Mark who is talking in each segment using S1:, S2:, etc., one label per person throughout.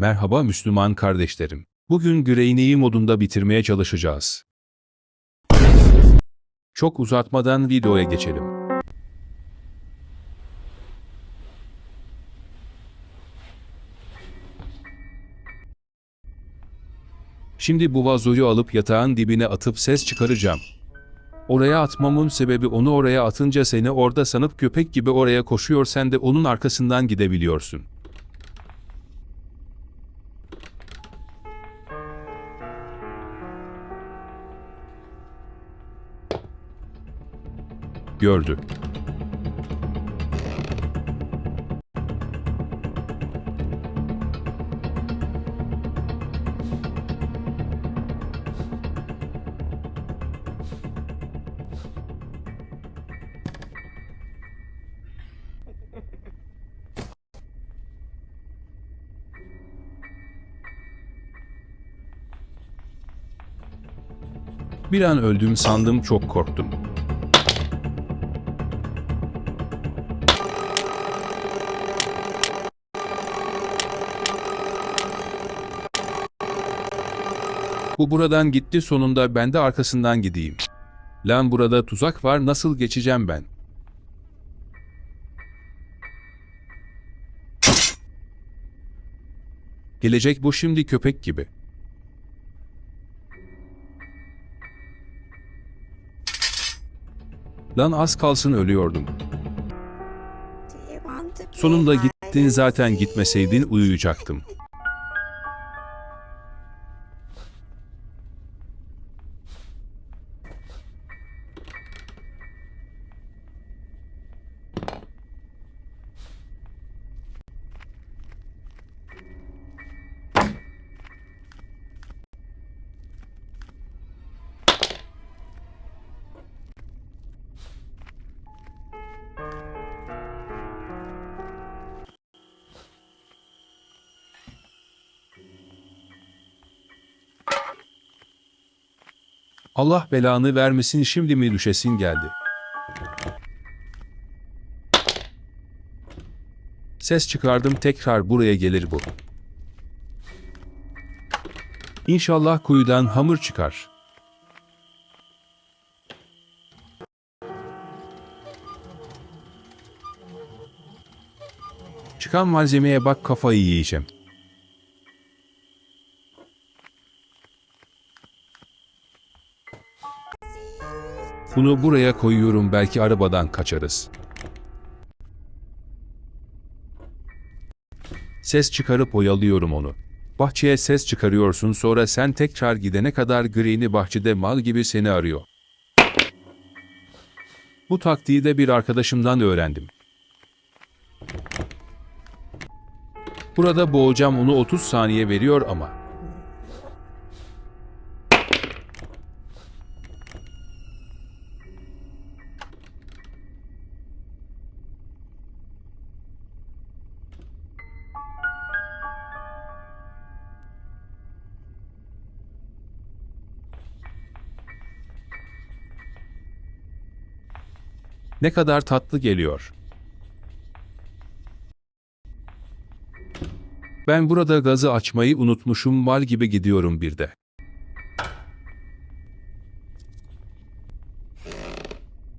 S1: Merhaba Müslüman kardeşlerim. Bugün Greyneyi modunda bitirmeye çalışacağız. Çok uzatmadan videoya geçelim. Şimdi bu vazoyu alıp yatağın dibine atıp ses çıkaracağım. Oraya atmamın sebebi onu oraya atınca seni orada sanıp köpek gibi oraya koşuyor sen de onun arkasından gidebiliyorsun. Gördü. Bir an öldüm sandım çok korktum. Bu buradan gitti sonunda ben de arkasından gideyim. Lan burada tuzak var nasıl geçeceğim ben? Gelecek bu şimdi köpek gibi. Lan az kalsın ölüyordum. Sonunda gittin zaten gitmeseydin uyuyacaktım. Allah belanı vermesin şimdi mi düşesin geldi. Ses çıkardım tekrar buraya gelir bu. İnşallah kuyudan hamur çıkar. Çıkan malzemeye bak kafayı yiyeceğim. Bunu buraya koyuyorum belki arabadan kaçarız. Ses çıkarıp oyalıyorum onu. Bahçeye ses çıkarıyorsun sonra sen tekrar gidene kadar Green'i bahçede mal gibi seni arıyor. Bu taktiği de bir arkadaşımdan öğrendim. Burada boğacağım onu 30 saniye veriyor ama. Ne kadar tatlı geliyor. Ben burada gazı açmayı unutmuşum mal gibi gidiyorum bir de.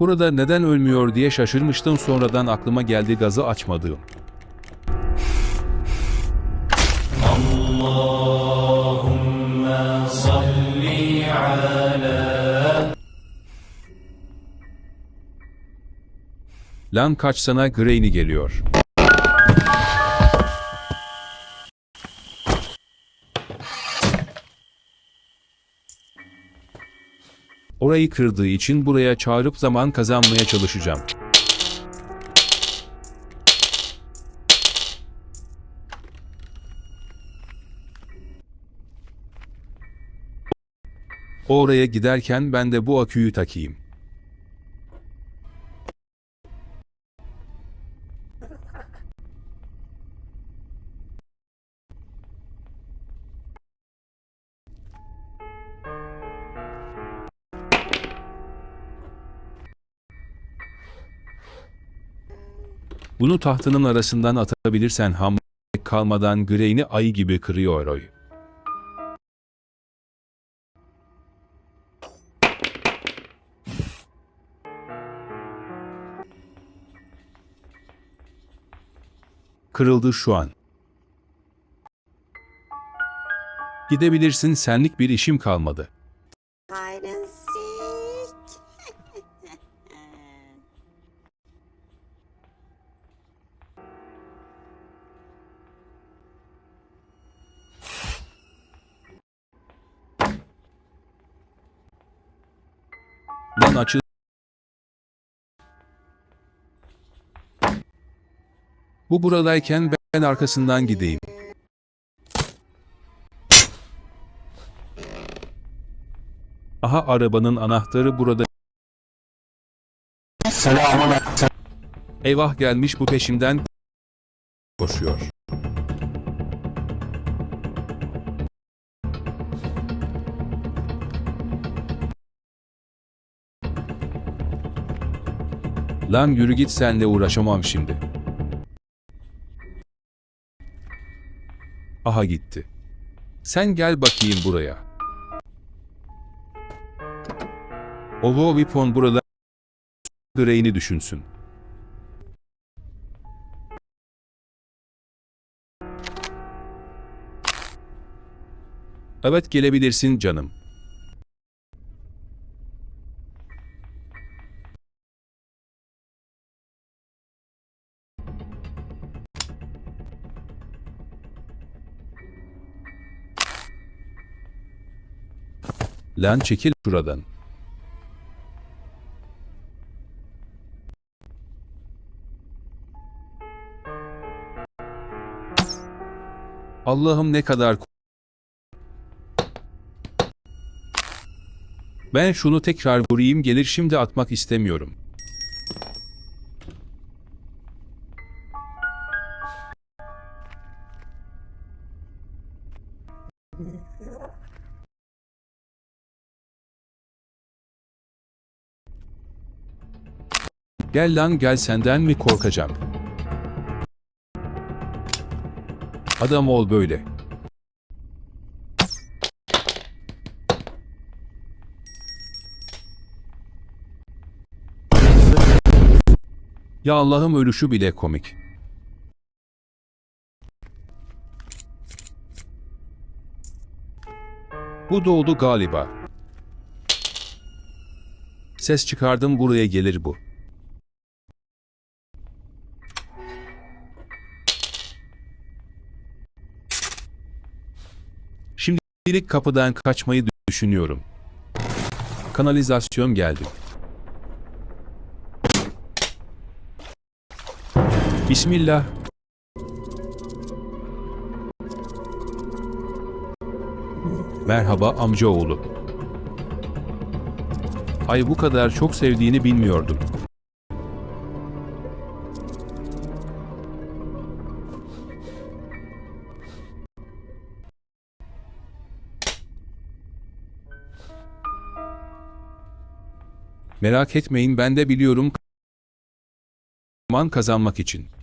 S1: Burada neden ölmüyor diye şaşırmıştım sonradan aklıma geldi gazı açmadığım. Lan kaçsana Grainy geliyor. Orayı kırdığı için buraya çağırıp zaman kazanmaya çalışacağım. Oraya giderken ben de bu aküyü takayım. Bunu tahtının arasından atabilirsen ham kalmadan Grey'ni ayı gibi kırıyor oy. Kırıldı şu an. Gidebilirsin senlik bir işim kalmadı. Lan açı... Bu buradayken ben arkasından gideyim. Aha arabanın anahtarı burada. Eyvah gelmiş bu peşimden koşuyor. Lan yürü git senle uğraşamam şimdi. Aha gitti. Sen gel bakayım buraya. Ovo Vipon burada Grey'ini düşünsün. Evet gelebilirsin canım. Lan çekil şuradan. Allah'ım ne kadar Ben şunu tekrar vurayım gelir şimdi atmak istemiyorum. Gel lan gel senden mi korkacağım? Adam ol böyle. Ya Allah'ım ölüşü bile komik. Bu doğdu galiba. Ses çıkardım buraya gelir bu. Şimdilik kapıdan kaçmayı düşünüyorum. Kanalizasyon geldi. Bismillah. Merhaba amcaoğlu. Ay bu kadar çok sevdiğini bilmiyordum. Merak etmeyin ben de biliyorum man kazanmak için.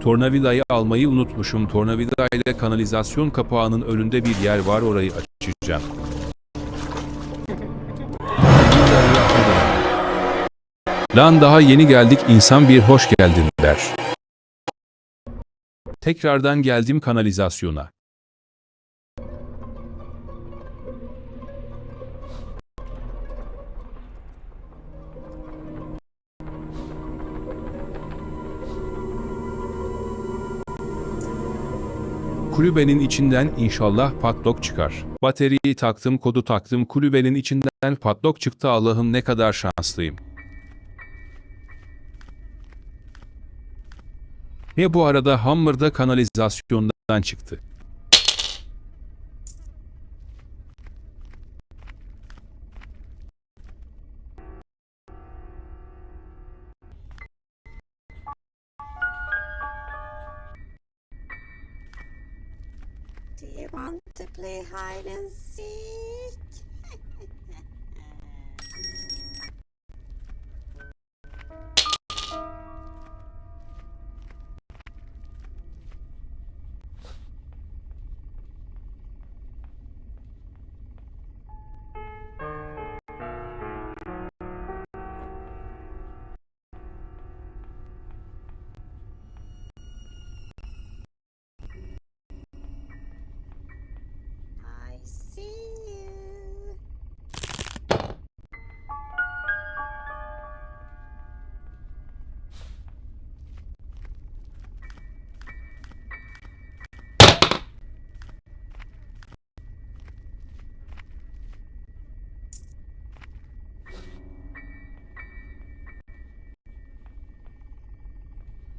S1: Tornavidayı almayı unutmuşum. Tornavida ile kanalizasyon kapağının önünde bir yer var orayı açacağım. Lan daha yeni geldik insan bir hoş geldin der. Tekrardan geldim kanalizasyona. Kulübenin içinden inşallah patlok çıkar. Bataryayı taktım, kodu taktım, kulübenin içinden patlok çıktı. Allah'ım ne kadar şanslıyım. Ve bu arada Hammer da kanalizasyondan çıktı.
S2: Do you want to play hide and seek?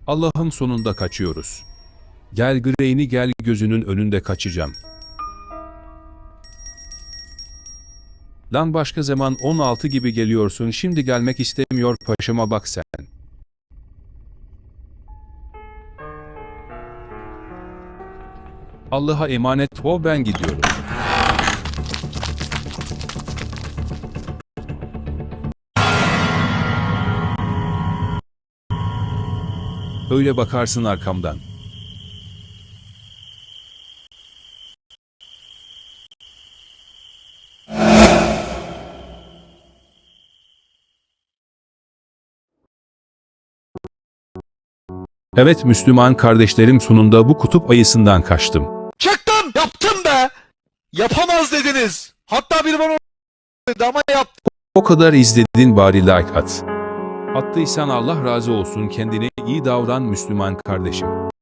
S1: Allah'ım sonunda kaçıyoruz. Gel Grey'ni gel gözünün önünde kaçacağım. Lan başka zaman 16 gibi geliyorsun şimdi gelmek istemiyor paşama bak sen. Allah'a emanet ol ben gidiyorum. Öyle bakarsın arkamdan. Evet Müslüman kardeşlerim sonunda bu kutup ayısından kaçtım.
S3: Çıktım! Yaptım be! Yapamaz dediniz. Hatta biri bana dedi ama yaptım.
S1: O kadar izledin bari like at. Attıysan Allah razı olsun kendine iyi davran Müslüman kardeşim.